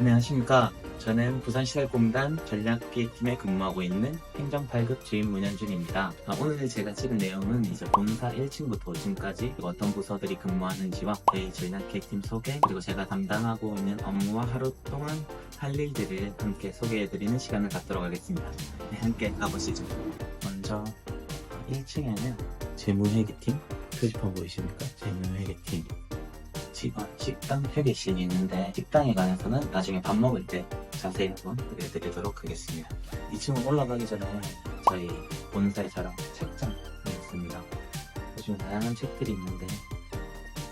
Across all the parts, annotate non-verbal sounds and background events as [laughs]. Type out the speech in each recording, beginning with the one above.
안녕하십니까. 저는 부산시설공단 전략기획팀에 근무하고 있는 행정 8급 주임 문현준입니다. 아, 오늘 제가 찍은 내용은 이제 본사 1층부터 5층까지 어떤 부서들이 근무하는지와 저희 전략기획팀 소개 그리고 제가 담당하고 있는 업무와 하루 동안 할 일들을 함께 소개해드리는 시간을 갖도록 하겠습니다. 네, 함께 가보시죠. 먼저 1층에는 재무회계팀 표지판 보이십니까? 재무회계팀 직원 식당 회계실이 있는데 식당에 관해서는 나중에 밥 먹을 때 자세히 한번 보여드리도록 하겠습니다. 2층 올라가기 전에 저희 본사에서랑 책장이 있습니다. 요즘 다양한 책들이 있는데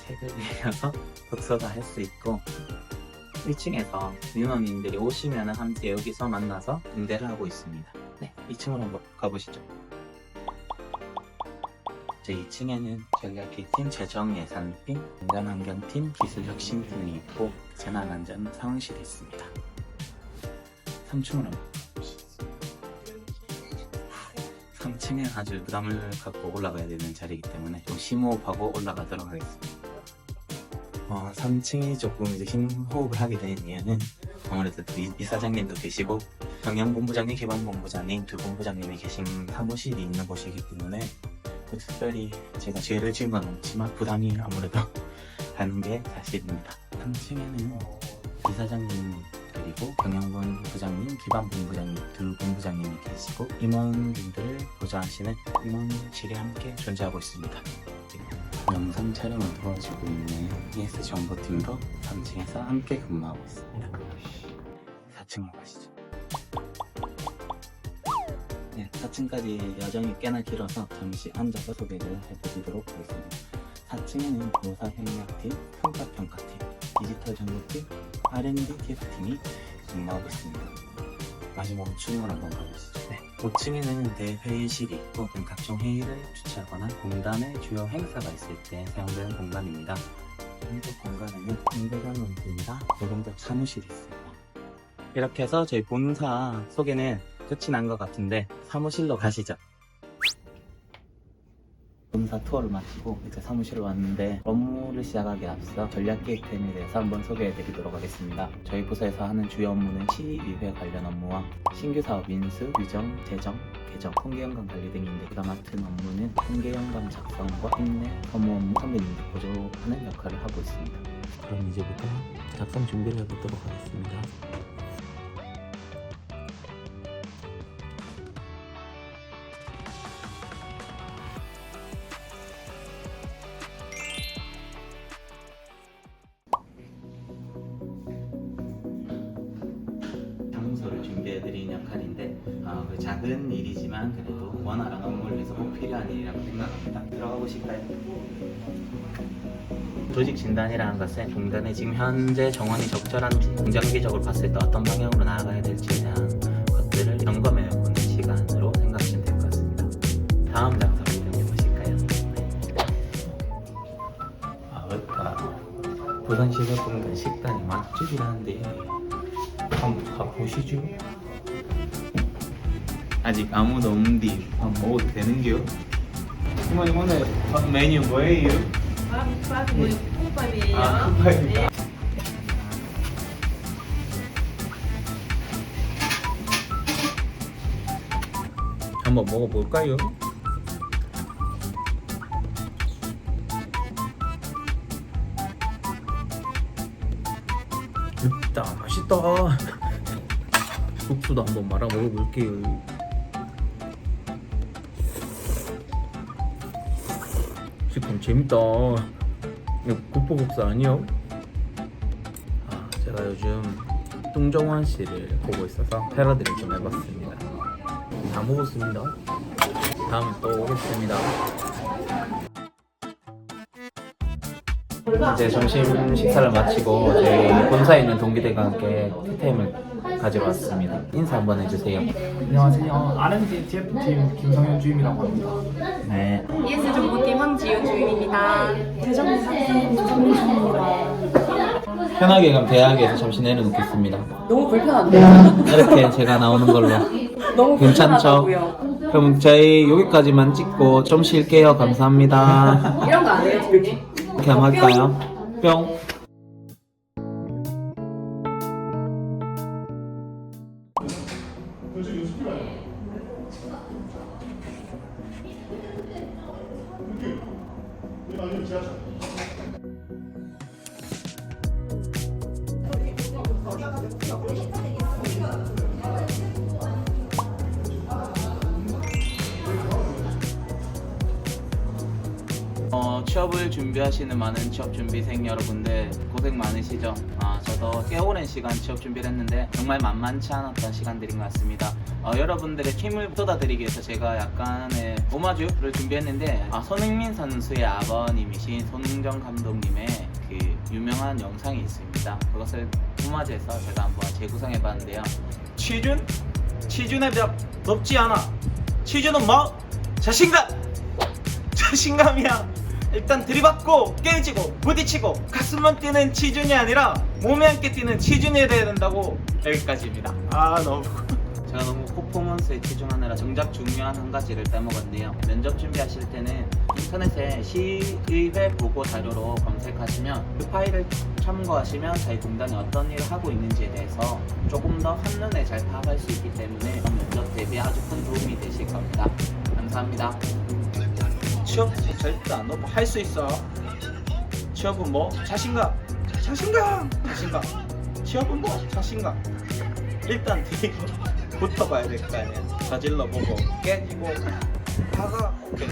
책을 빌려서 [laughs] 독서도 할 수 있고 1층에서 민원인들이 오시면 함께 여기서 만나서 응대를 하고 있습니다. 네, 2층으로 한번 가보시죠. 제 2층에는 전략기팀, 재정예산팀, 안전환경팀, 기술혁신팀이 있고 재난안전 상황실이 있습니다. 3층으로 3층에 아주 부담을 갖고 올라가야 되는 자리이기 때문에 좀 심호흡하고 올라가도록 하겠습니다. 어, 3층이 조금 이제 심호흡을 하게 된 이유는 아무래도 이사장님도 계시고 경영본부장님, 기반본부장님 두 본부장님이 계신 사무실이 있는 곳이기 때문에 그 특별히 제가 죄를 지은 건 없지만 부담이 아무래도 [laughs] 가는 게 사실입니다. 3층에는 이사장님 그리고 경영본 부장님, 기반본 부장님 두 본부장님이 계시고 임원분들을 보좌하시는 임원실이 함께 존재하고 있습니다. 영상 촬영을 도와주고 있는 ES 정보팀도 3층에서 함께 근무하고 있습니다. 4층으로 가시죠. 네, 4층까지 여정이 꽤나 길어서 잠시 앉아서 소개를 해드리도록 하겠습니다. 4층에는 교사 협력팀, 평가 평가팀, 디지털 정보팀, R&D TF팀이 근무하고 있습니다. 마지막 5층으로 한번 가보시죠. 네, 5층에는 대회의실이 있고 각종 회의를 주최하거나 공단의 주요 행사가 있을 때 사용되는 공간입니다. 이쪽 공간에는 공대관원팀과 노동적 사무실이 있습니다. 이렇게 해서 저희 본사 소개는 끝이 난 것 같은데 사무실로 가시죠. 본사 투어를 마치고 이제 사무실로 왔는데 업무를 시작하기 앞서 전략 기획팀에 대해서 한번 소개해 드리도록 하겠습니다. 저희 부서에서 하는 주요 업무는 시위회 관련 업무와 신규 사업 인수, 규정, 재정, 개정, 통계연감 관리 등인데 제가 맡은 업무는 통계연감 작성과 인내, 업무 업무 선배님들 보조하는 역할을 하고 있습니다. 그럼 이제부터 작성 준비를 해보도록 하겠습니다. 아, 그 작은 일이지만 그래도 원활한 업무를 위해서 꼭 필요한 일이라고 생각합니다. 들어가 보실까요? 조직 진단이라는 것은 공단의 지금 현재 정원이 적절한지 긍정기적으로 봤을 때 어떤 방향으로 나아가야 될지에 대한 것들을 점검해 보는 시간으로 생각하시면 될 것 같습니다. 다음 장소로 이동해 보실까요? 아 맞다. 부산시설공단 식당이 맛집이라는데 한번 가보시죠. 아직 아무도 없는데 한번 먹어도 되는겨? 이모님 오늘 메뉴 뭐예요? 밥, 밥, 뭐, 콩밥이에요. 아, 콩밥입니다. 네. 한번 먹어볼까요? 맵다 맛있다 [laughs] 국수도 한번 말아 먹어볼게요 재밌다. 이거 국보국수 아니요? 아 제가 요즘 뚱정환 씨를 보고 있어서 패러디를 좀 해봤습니다. 다 먹었습니다. 다음에 또 오겠습니다 이제 점심 식사를 마치고 저희 본사에 있는 동기들과 함께 티타임을 가지러 왔습니다. 인사 한번 해주세요. 안녕하세요. R&D TF팀 김성현 주임이라고 합니다. 네. ES 정보팀 황지윤 주임입니다. 대전부사팀 조정민입니다. 편하게 그럼 대학에서 잠시 내려놓겠습니다. 너무 불편한데요? 이렇게 제가 나오는 걸로. [laughs] 너무 괜찮죠? 불편하다고요. 그럼 저희 여기까지만 찍고 좀 쉴게요. 감사합니다. 이런 거 안 해요, 이렇게? 이렇게 한번 할까요? 뿅. 어, 취업을 준비하시는 많은 취업 준비생 여러분들 고생 많으시죠? 아, 저도 꽤 오랜 시간 취업 준비를 했는데 정말 만만치 않았던 시간들인 것 같습니다. 어, 여러분들의 힘을 쏟아드리기 위해서 제가 약간의 오마주를 준비했는데 아, 손흥민 선수의 아버님이신 손흥정 감독님의 그 유명한 영상이 있습니다. 그것을 오마주해서 제가 한번 재구성해봤는데요. 취준? 취준의 벽 높지 않아. 취준은 뭐? 자신감! [laughs] 자신감이야. 일단 들이받고 깨지고 부딪히고 가슴만 뛰는 치준이 아니라 몸에 함께 뛰는 치준이 돼야 된다고 여기까지입니다. 아 너무 [laughs] 제가 너무 퍼포먼스에 치중하느라 정작 중요한 한 가지를 빼먹었네요. 면접 준비하실 때는 인터넷에 시의회 보고 자료로 검색하시면 그 파일을 참고하시면 저희 공단이 어떤 일을 하고 있는지에 대해서 조금 더 한눈에 잘 파악할 수 있기 때문에 면접 대비 아주 큰 도움이 되실 겁니다. 감사합니다. 취업 절대 안 놓고 할수 있어. 취업은 뭐? 자신감. 자신감. 자신감. 취업은 뭐? 자신감. 일단 뒤에 [laughs] 붙어봐야 될 거 아니야. 저질러 보고 깨지고 다가 오케이.